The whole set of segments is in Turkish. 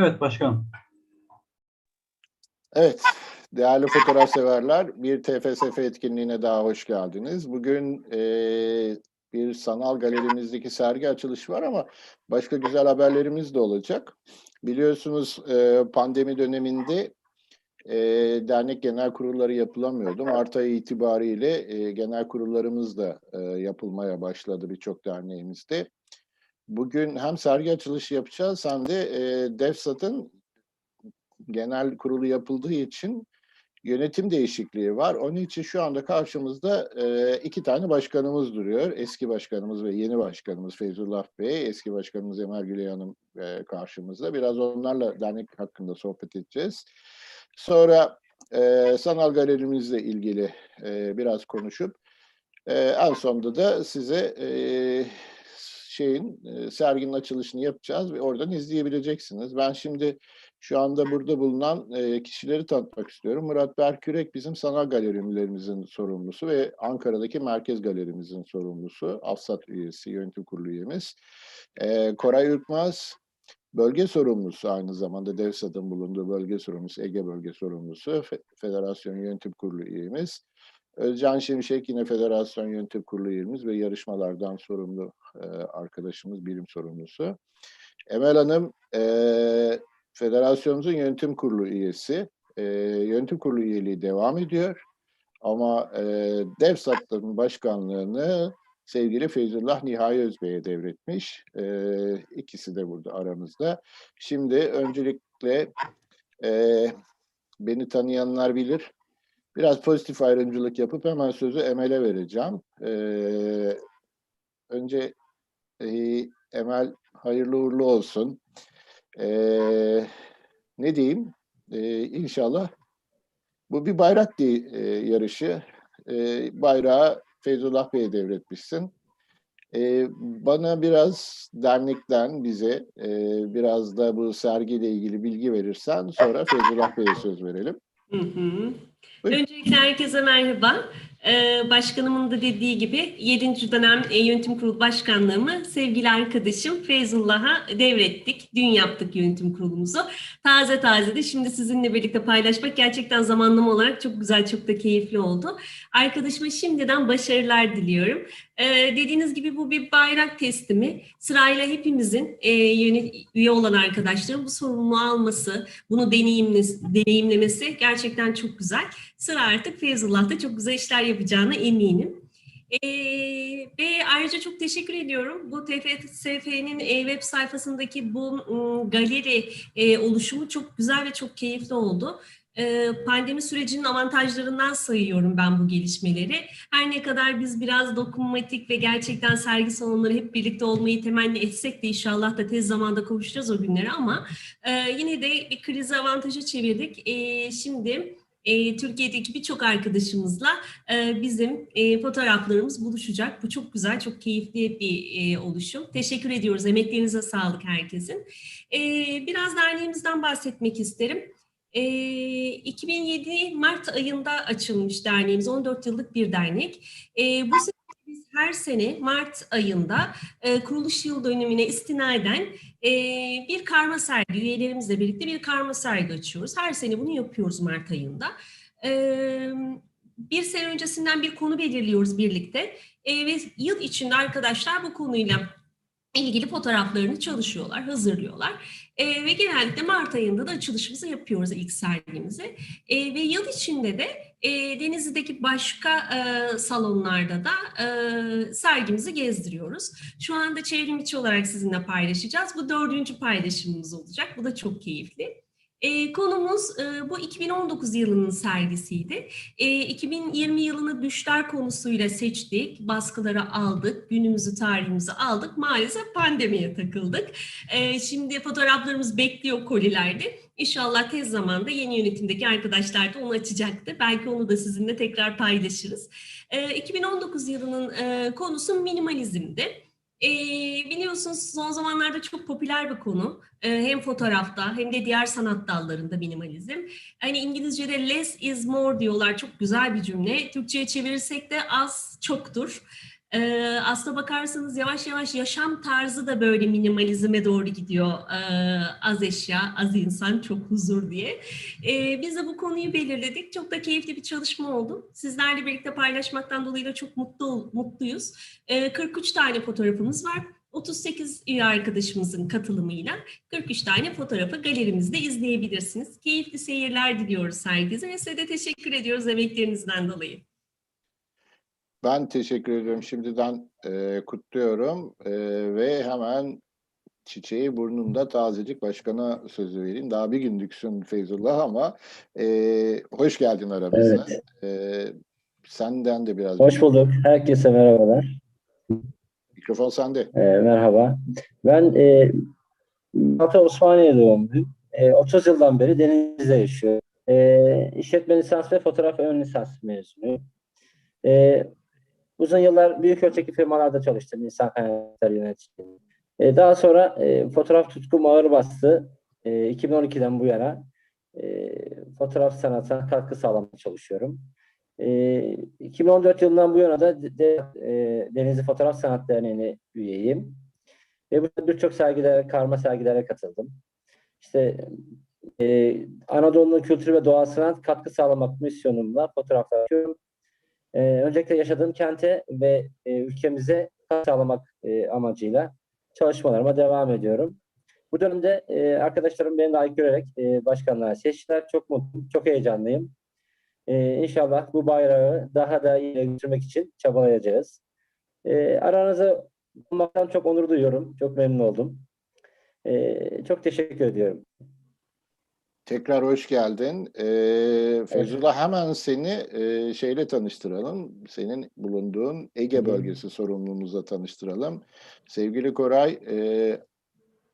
Evet başkanım. Evet, değerli fotoğraf severler, bir TFSF etkinliğine daha hoş geldiniz. Bugün eee, bir sanal galerimizdeki sergi açılışı var ama başka güzel haberlerimiz de olacak. Biliyorsunuz eee, pandemi döneminde eee, dernek genel kurulları yapılamıyordu. Mart ayı itibariyle eee, genel kurullarımız da eee, yapılmaya başladı birçok derneğimizde. Bugün hem sergi açılışı yapacağız hem de eee DEFSAT'ın genel kurulu yapıldığı için yönetim değişikliği var. Onun için şu anda karşımızda e, iki tane başkanımız duruyor. Eski başkanımız ve yeni başkanımız Feyzullah Bey, eski başkanımız Emel Güley Hanım e, karşımızda. Biraz onlarla dernek hakkında sohbet edeceğiz. Sonra e, sanal galerimizle ilgili e, biraz konuşup e, en sonunda da size e, şeyin e, serginin açılışını yapacağız ve oradan izleyebileceksiniz. Ben şimdi şu anda burada bulunan e, kişileri tanıtmak istiyorum. Murat Berkürek bizim sanal galerilerimizin sorumlusu ve Ankara'daki merkez galerimizin sorumlusu. Afsat üyesi, yönetim kurulu üyemiz. E, Koray Ürkmaz, bölge sorumlusu aynı zamanda DEVSAT'ın bulunduğu bölge sorumlusu, Ege bölge sorumlusu, Fe- Federasyon Yönetim Kurulu üyemiz. Özcan Şimşek yine Federasyon Yönetim Kurulu üyemiz ve yarışmalardan sorumlu e, arkadaşımız, birim sorumlusu. Emel Hanım, e, federasyonumuzun yönetim kurulu üyesi. E, yönetim kurulu üyeliği devam ediyor. Ama e, başkanlığını sevgili Feyzullah Nihai Özbey'e devretmiş. E, ikisi de burada aramızda. Şimdi öncelikle e, beni tanıyanlar bilir. Biraz pozitif ayrımcılık yapıp hemen sözü Emel'e vereceğim. E, önce e, Emel hayırlı uğurlu olsun. Ee, ne diyeyim? Ee, inşallah bu bir bayrak di- e, yarışı. Ee, bayrağı Feyzullah Bey'e devretmişsin. Ee, bana biraz dernekten bize e, biraz da bu sergiyle ilgili bilgi verirsen sonra Feyzullah Bey'e söz verelim. Hı hı. Öncelikle herkese merhaba. Ee, başkanımın da dediği gibi 7. dönem e, yönetim kurulu başkanlığımı sevgili arkadaşım Feyzullah'a devrettik. Dün yaptık yönetim kurulumuzu. Taze taze de şimdi sizinle birlikte paylaşmak gerçekten zamanlama olarak çok güzel, çok da keyifli oldu. Arkadaşıma şimdiden başarılar diliyorum. Ee, dediğiniz gibi bu bir bayrak teslimi. Sırayla hepimizin e, üye olan arkadaşların bu sorumluluğu alması, bunu deneyimle- deneyimlemesi gerçekten çok güzel. Sıra artık Feyzullah'ta çok güzel işler yapacağına eminim. Ee, ve ayrıca çok teşekkür ediyorum. Bu TFSF'nin e, web sayfasındaki bu m, galeri e, oluşumu çok güzel ve çok keyifli oldu. Ee, pandemi sürecinin avantajlarından sayıyorum ben bu gelişmeleri. Her ne kadar biz biraz dokunmatik ve gerçekten sergi salonları hep birlikte olmayı temenni etsek de inşallah da tez zamanda kavuşacağız o günlere ama e, yine de bir krizi avantaja çevirdik. E, şimdi e, Türkiye'deki birçok arkadaşımızla e, bizim e, fotoğraflarımız buluşacak. Bu çok güzel, çok keyifli bir e, oluşum. Teşekkür ediyoruz. Emeklerinize sağlık herkesin. Biraz derneğimizden bahsetmek isterim. E, 2007 Mart ayında açılmış derneğimiz. 14 yıllık bir dernek. Bu sene her sene Mart ayında e, kuruluş yıl dönümüne istinaden e, bir karma sergi, üyelerimizle birlikte bir karma sergi açıyoruz. Her sene bunu yapıyoruz Mart ayında. E, bir sene öncesinden bir konu belirliyoruz birlikte E, ve yıl içinde arkadaşlar bu konuyla ilgili fotoğraflarını çalışıyorlar, hazırlıyorlar. E, ve genellikle Mart ayında da açılışımızı yapıyoruz ilk sergimizi. E, ve yıl içinde de e, Denizli'deki başka e, salonlarda da e, sergimizi gezdiriyoruz. Şu anda çevrim içi olarak sizinle paylaşacağız. Bu dördüncü paylaşımımız olacak. Bu da çok keyifli. E, konumuz e, bu 2019 yılının sergisiydi. E, 2020 yılını düşler konusuyla seçtik, baskıları aldık, günümüzü, tarihimizi aldık. Maalesef pandemiye takıldık. E, şimdi fotoğraflarımız bekliyor kolilerde. İnşallah tez zamanda yeni yönetimdeki arkadaşlar da onu açacaktır. Belki onu da sizinle tekrar paylaşırız. E, 2019 yılının e, konusu minimalizmdi. E, biliyorsunuz son zamanlarda çok popüler bir konu. E, hem fotoğrafta hem de diğer sanat dallarında minimalizm. Hani İngilizce'de less is more diyorlar. Çok güzel bir cümle. Türkçe'ye çevirirsek de az çoktur. Ee, aslına bakarsanız yavaş yavaş yaşam tarzı da böyle minimalizme doğru gidiyor. Ee, az eşya, az insan, çok huzur diye. Ee, biz de bu konuyu belirledik. Çok da keyifli bir çalışma oldu. Sizlerle birlikte paylaşmaktan dolayı da çok mutlu mutluyuz. Ee, 43 tane fotoğrafımız var. 38 üye arkadaşımızın katılımıyla 43 tane fotoğrafı galerimizde izleyebilirsiniz. Keyifli seyirler diliyoruz herkese ve size de teşekkür ediyoruz emeklerinizden dolayı. Ben teşekkür ediyorum. Şimdiden e, kutluyorum E, ve hemen çiçeği burnunda tazecik başkana sözü vereyim. Daha bir günlüksün Feyzullah ama e, hoş geldin aramıza. E, senden de biraz Hoş bulduk. Herkese merhabalar. mikrofon sende. Ee, merhaba. Ben e, Malta Osmaniye doğumluyum. E, 30 yıldan beri Denizli'de yaşıyorum. E, işletme lisans ve fotoğraf ön lisans mezunuyum. E, uzun yıllar büyük ölçekli firmalarda çalıştım. İnsan kaynakları yöneticiliği. E, daha sonra e, fotoğraf tutkum ağır bastı. E, 2012'den bu yana e, fotoğraf sanatına katkı sağlamaya çalışıyorum. E, 2014 yılından bu yana da de, de- e, Denizli Fotoğraf Sanat Derneği'ne üyeyim. Ve burada birçok sergilere, karma sergilere katıldım. İşte e, Anadolu'nun kültürü ve doğasına katkı sağlamak misyonumla fotoğraflar çekiyorum. E, öncelikle yaşadığım kente ve e, ülkemize sağlamak e, amacıyla çalışmalarıma devam ediyorum. Bu dönemde e, arkadaşlarım beni layık görerek e, başkanlığa seçtiler. Çok mutluyum, çok heyecanlıyım. Ee, inşallah bu bayrağı daha da iyi götürmek için çabalayacağız. Ee, aranızda olmaktan çok onur duyuyorum. Çok memnun oldum. Ee, çok teşekkür ediyorum. Tekrar hoş geldin. E, Feyzullah hemen seni e, şeyle tanıştıralım. Senin bulunduğun Ege bölgesi sorumluluğumuzla tanıştıralım. Sevgili Koray, e,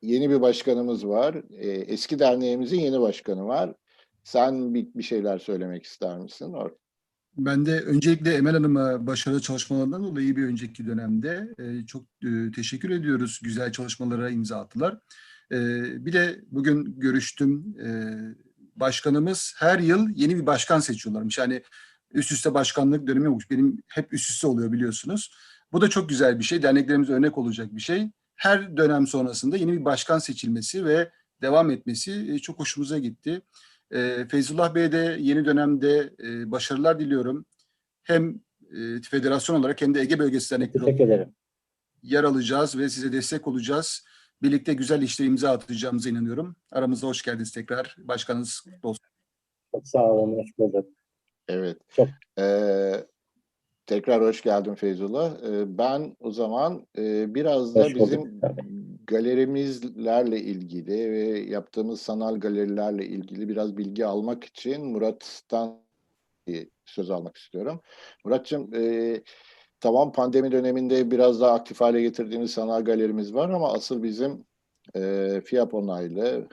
yeni bir başkanımız var. E, eski derneğimizin yeni başkanı var. Sen bir, bir şeyler söylemek ister misin? Ben de öncelikle Emel Hanım'a başarılı çalışmalarından dolayı bir önceki dönemde e, çok e, teşekkür ediyoruz. Güzel çalışmalara imza attılar. E, bir de bugün görüştüm. E, başkanımız her yıl yeni bir başkan seçiyorlarmış. Yani üst üste başkanlık dönemi olmuş. Benim hep üst üste oluyor biliyorsunuz. Bu da çok güzel bir şey. Derneklerimize örnek olacak bir şey. Her dönem sonrasında yeni bir başkan seçilmesi ve devam etmesi e, çok hoşumuza gitti. E, Feyzullah Bey'e de yeni dönemde e, başarılar diliyorum. Hem e, federasyon olarak hem de Ege Bölgesi Dernekleri yer alacağız ve size destek olacağız. Birlikte güzel işlere imza atacağımıza inanıyorum. Aramıza hoş geldiniz tekrar. Başkanınız olsun. Çok sağ olun. Hoş bulduk. Evet. Çok. Ee, tekrar hoş geldin Feyzullah. Ee, ben o zaman e, biraz da Hoş bulduk. bizim galerimizlerle ilgili ve yaptığımız sanal galerilerle ilgili biraz bilgi almak için Murat'tan söz almak istiyorum. Murat'cığım e, tamam pandemi döneminde biraz daha aktif hale getirdiğimiz sanal galerimiz var ama asıl bizim e, FİAP onaylı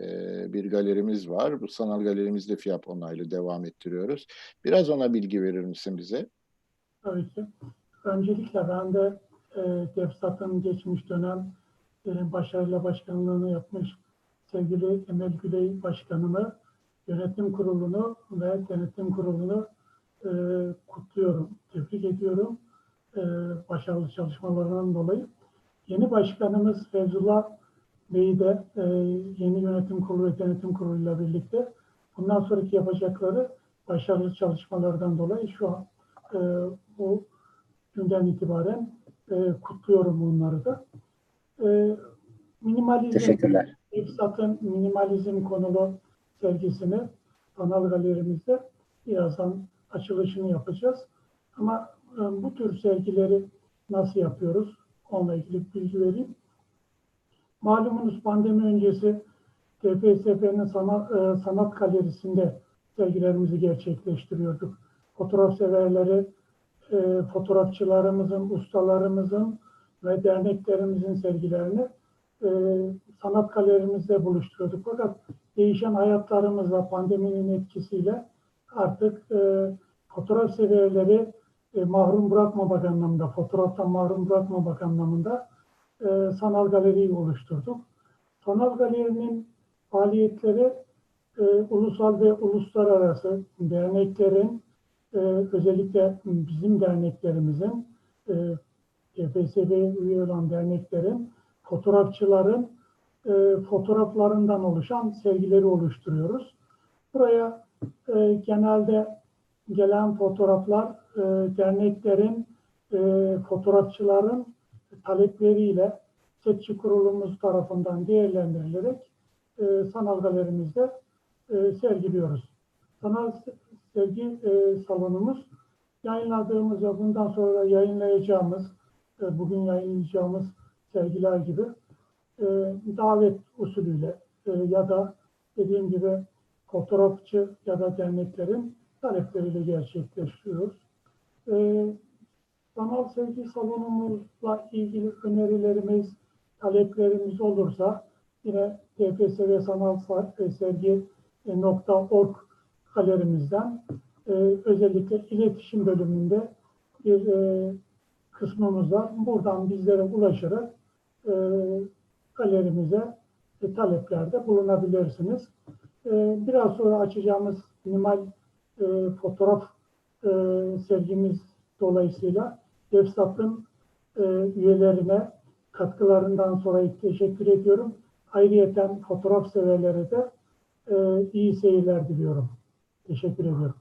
e, bir galerimiz var. Bu sanal galerimizde FİAP onaylı devam ettiriyoruz. Biraz ona bilgi verir misin bize? Tabii ki. Öncelikle ben de e, DEFSAT'ın geçmiş dönem e, başarıyla başkanlığını yapmış sevgili Emel Güley Başkanımı, yönetim kurulunu ve denetim kurulunu e, kutluyorum, tebrik ediyorum. E, başarılı çalışmalarından dolayı. Yeni başkanımız Fevzullah Bey'i de e, yeni yönetim kurulu ve denetim kuruluyla birlikte bundan sonraki yapacakları başarılı çalışmalardan dolayı şu an e, bu günden itibaren e, kutluyorum bunları da. E, minimalizm, Teşekkürler. İfsat'ın minimalizm konulu sergisini sanal galerimizde birazdan açılışını yapacağız. Ama bu tür sergileri nasıl yapıyoruz? Onunla ilgili bilgi vereyim. Malumunuz pandemi öncesi TFSF'nin sanat, e, sanat galerisinde sergilerimizi gerçekleştiriyorduk. Fotoğraf severleri, e, fotoğrafçılarımızın, ustalarımızın ve derneklerimizin sergilerini e, sanat galerimizde buluşturuyorduk. Fakat değişen hayatlarımızla, pandeminin etkisiyle artık e, fotoğraf severleri e, mahrum bırakmamak anlamında, fotoğraftan mahrum bırakmamak anlamında e, sanal galeriyi oluşturduk. Sanal galerinin faaliyetleri e, ulusal ve uluslararası derneklerin e, özellikle bizim derneklerimizin e, TFSF'ye üye olan derneklerin, fotoğrafçıların e, fotoğraflarından oluşan sergileri oluşturuyoruz. Buraya e, genelde gelen fotoğraflar e, derneklerin, e, fotoğrafçıların talepleriyle setçi kurulumuz tarafından değerlendirilerek e, sanal galerimizde e, sergiliyoruz. Sanal se- sergi e, salonumuz yayınladığımız ve bundan sonra yayınlayacağımız, e, bugün yayınlayacağımız sergiler gibi e, davet usulüyle e, ya da dediğim gibi fotoğrafçı ya da derneklerin talepleriyle gerçekleştiriyoruz. E, sanal sergi salonumuzla ilgili önerilerimiz, taleplerimiz olursa yine TFSV Sanal Sa- Sergi e, galerimizden e, özellikle iletişim bölümünde bir e, kısmımız var. Buradan bizlere ulaşarak e, galerimize e, taleplerde bulunabilirsiniz. E, biraz sonra açacağımız minimal e, fotoğraf e, sergimiz dolayısıyla DEFSAP'ın e, üyelerine katkılarından sonra teşekkür ediyorum. Ayrıyeten fotoğraf severlere de e, iyi seyirler diliyorum. Teşekkür ediyorum.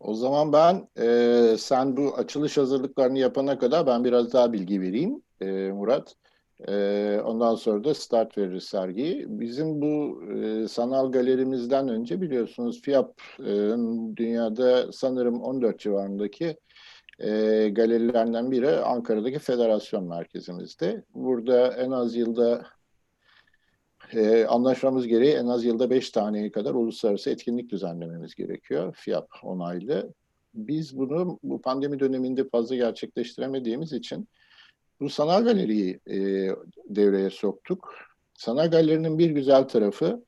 O zaman ben e, sen bu açılış hazırlıklarını yapana kadar ben biraz daha bilgi vereyim e, Murat. E, ondan sonra da start veririz sergiyi. Bizim bu e, sanal galerimizden önce biliyorsunuz FİAP'ın dünyada sanırım 14 civarındaki e, galerilerinden biri Ankara'daki federasyon merkezimizde. Burada en az yılda e, anlaşmamız gereği en az yılda 5 taneye kadar uluslararası etkinlik düzenlememiz gerekiyor. FİAP onaylı. Biz bunu bu pandemi döneminde fazla gerçekleştiremediğimiz için bu sanal galeriyi e, devreye soktuk. Sanal galerinin bir güzel tarafı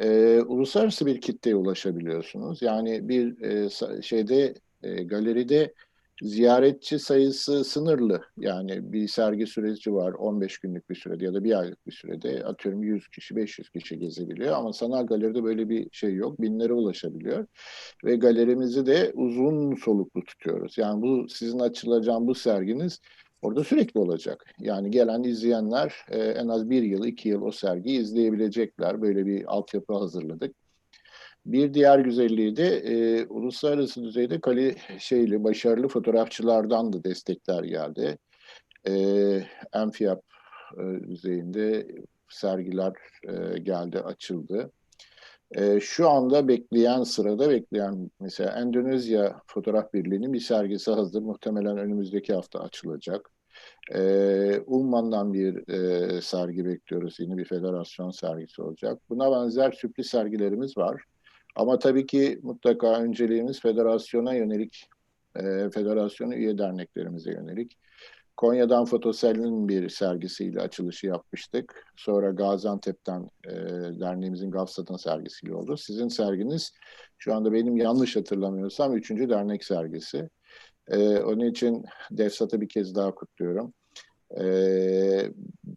e, uluslararası bir kitleye ulaşabiliyorsunuz. Yani bir e, şeyde e, galeride ziyaretçi sayısı sınırlı. Yani bir sergi süreci var 15 günlük bir sürede ya da bir aylık bir sürede atıyorum 100 kişi 500 kişi gezebiliyor ama sanal galeride böyle bir şey yok. Binlere ulaşabiliyor. Ve galerimizi de uzun soluklu tutuyoruz. Yani bu sizin açılacağın bu serginiz orada sürekli olacak. Yani gelen izleyenler e, en az bir yıl, iki yıl o sergiyi izleyebilecekler. Böyle bir altyapı hazırladık. Bir diğer güzelliği de e, uluslararası düzeyde kali şeyli başarılı fotoğrafçılardan da destekler geldi. E, Enfiyap e, düzeyinde sergiler e, geldi, açıldı. E, şu anda bekleyen sırada bekleyen mesela Endonezya Fotoğraf Birliği'nin bir sergisi hazır. Muhtemelen önümüzdeki hafta açılacak. E, Umman'dan bir e, sergi bekliyoruz. Yeni bir federasyon sergisi olacak. Buna benzer sürpriz sergilerimiz var. Ama tabii ki mutlaka önceliğimiz federasyona yönelik, e, federasyona üye derneklerimize yönelik. Konya'dan Fotosel'in bir sergisiyle açılışı yapmıştık. Sonra Gaziantep'ten e, derneğimizin Gafsat'ın sergisiyle oldu. Sizin serginiz şu anda benim yanlış hatırlamıyorsam üçüncü dernek sergisi. E, onun için Defsat'ı bir kez daha kutluyorum. E,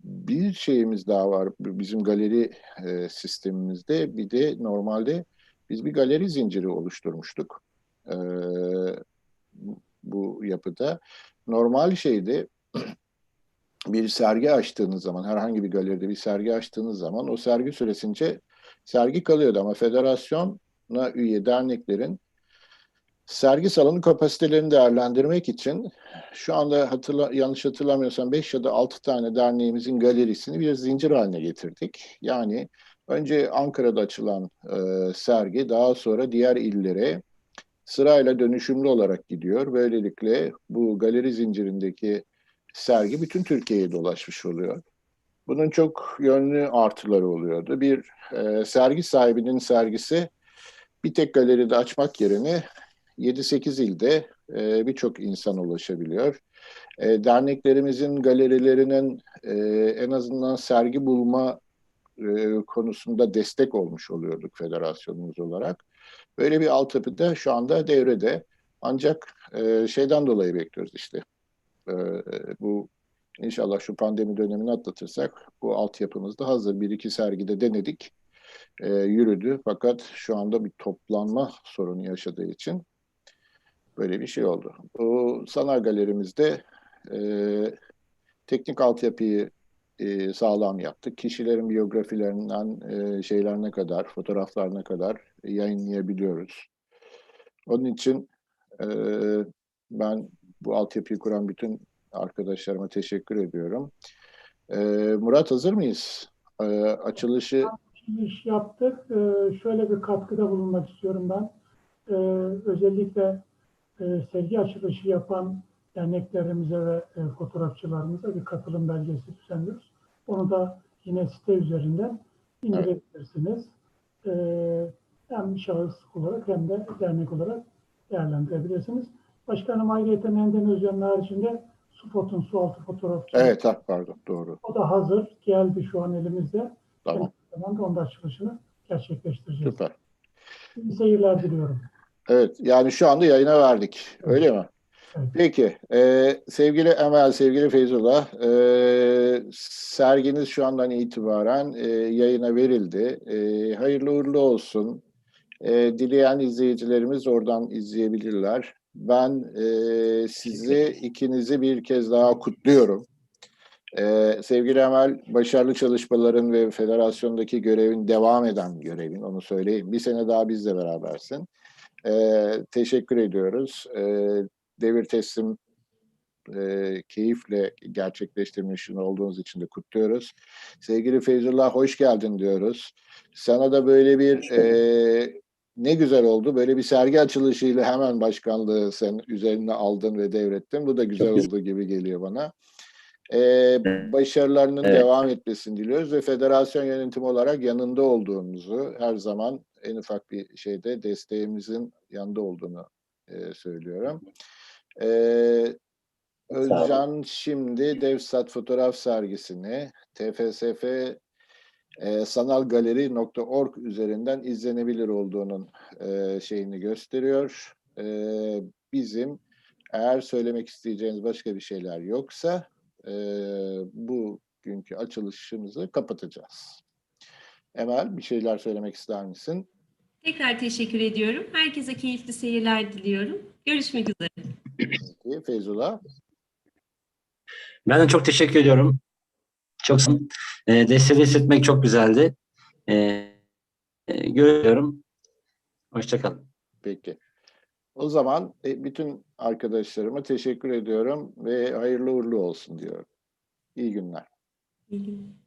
bir şeyimiz daha var bizim galeri e, sistemimizde. Bir de normalde biz bir galeri zinciri oluşturmuştuk e, bu yapıda. Normal şeyde bir sergi açtığınız zaman, herhangi bir galeride bir sergi açtığınız zaman o sergi süresince sergi kalıyordu ama federasyona üye derneklerin sergi salonu kapasitelerini değerlendirmek için şu anda hatırla, yanlış hatırlamıyorsam 5 ya da 6 tane derneğimizin galerisini bir zincir haline getirdik. Yani önce Ankara'da açılan e, sergi daha sonra diğer illere sırayla dönüşümlü olarak gidiyor. Böylelikle bu galeri zincirindeki sergi bütün Türkiye'ye dolaşmış oluyor. Bunun çok yönlü artıları oluyordu. Bir e, sergi sahibinin sergisi bir tek galeride açmak yerine 7-8 ilde e, birçok insan ulaşabiliyor. E, derneklerimizin galerilerinin e, en azından sergi bulma e, konusunda destek olmuş oluyorduk federasyonumuz olarak. Böyle bir altyapı da şu anda devrede. Ancak e, şeyden dolayı bekliyoruz işte. E, bu inşallah şu pandemi dönemini atlatırsak bu altyapımız da hazır. Bir iki sergide denedik. E, yürüdü. Fakat şu anda bir toplanma sorunu yaşadığı için böyle bir şey oldu. Bu sanal galerimizde e, teknik altyapıyı e, sağlam yaptık. Kişilerin biyografilerinden e, şeylerine kadar, fotoğraflarına kadar yayınlayabiliyoruz. Onun için e, ben bu altyapıyı kuran bütün arkadaşlarıma teşekkür ediyorum. E, Murat hazır mıyız? E, açılışı iş yaptık. Ee, şöyle bir katkıda bulunmak istiyorum ben. Ee, özellikle e, sergi açılışı yapan derneklerimize ve e, fotoğrafçılarımıza bir katılım belgesi düzenliyoruz. Onu da yine site üzerinden indirebilirsiniz. Ee, hem şahıs olarak hem de dernek olarak değerlendirebilirsiniz. Başkanım ayrıca Enden Özcan'ın haricinde Spot'un sualtı fotoğrafçı. evet pardon doğru O da hazır. Geldi şu an elimizde. tamam Zaman da onun açılışını gerçekleştireceğiz. süper. İyi seyirler diliyorum. Evet, yani şu anda yayına verdik. Öyle mi? Peki, e, sevgili Emel, sevgili Feyzullah, e, serginiz şu andan itibaren e, yayına verildi. E, hayırlı uğurlu olsun. E, dileyen izleyicilerimiz oradan izleyebilirler. Ben e, sizi ikinizi bir kez daha kutluyorum. E, sevgili Emel, başarılı çalışmaların ve federasyondaki görevin devam eden görevin, onu söyleyeyim. Bir sene daha bizle berabersin. Ee, teşekkür ediyoruz. Ee, devir teslim e, keyifle gerçekleştirmiş olduğunuz için de kutluyoruz. Sevgili Feyzullah hoş geldin diyoruz. Sana da böyle bir e, ne güzel oldu. Böyle bir sergi açılışıyla hemen başkanlığı sen üzerine aldın ve devrettin. Bu da güzel Çok olduğu gibi geliyor bana. Ee, başarılarının Evet. devam etmesini diliyoruz ve federasyon yönetimi olarak yanında olduğumuzu her zaman en ufak bir şeyde desteğimizin yanında olduğunu e, söylüyorum. Ee. Özcan şimdi Devsat fotoğraf sergisini TFSF e, sanalgaleri.org üzerinden izlenebilir olduğunun e, şeyini gösteriyor. E, bizim eğer söylemek isteyeceğiniz başka bir şeyler yoksa e, bugünkü açılışımızı kapatacağız. Emel bir şeyler söylemek ister misin? Tekrar teşekkür ediyorum. Herkese keyifli seyirler diliyorum. Görüşmek üzere. Peki, Feyzullah. Ben de çok teşekkür ediyorum. Çok sağ olun. E, desteği hissetmek çok güzeldi. E, e, görüyorum. Hoşçakalın. Peki. O zaman e, bütün arkadaşlarıma teşekkür ediyorum ve hayırlı uğurlu olsun diyorum. İyi günler. İyi günler.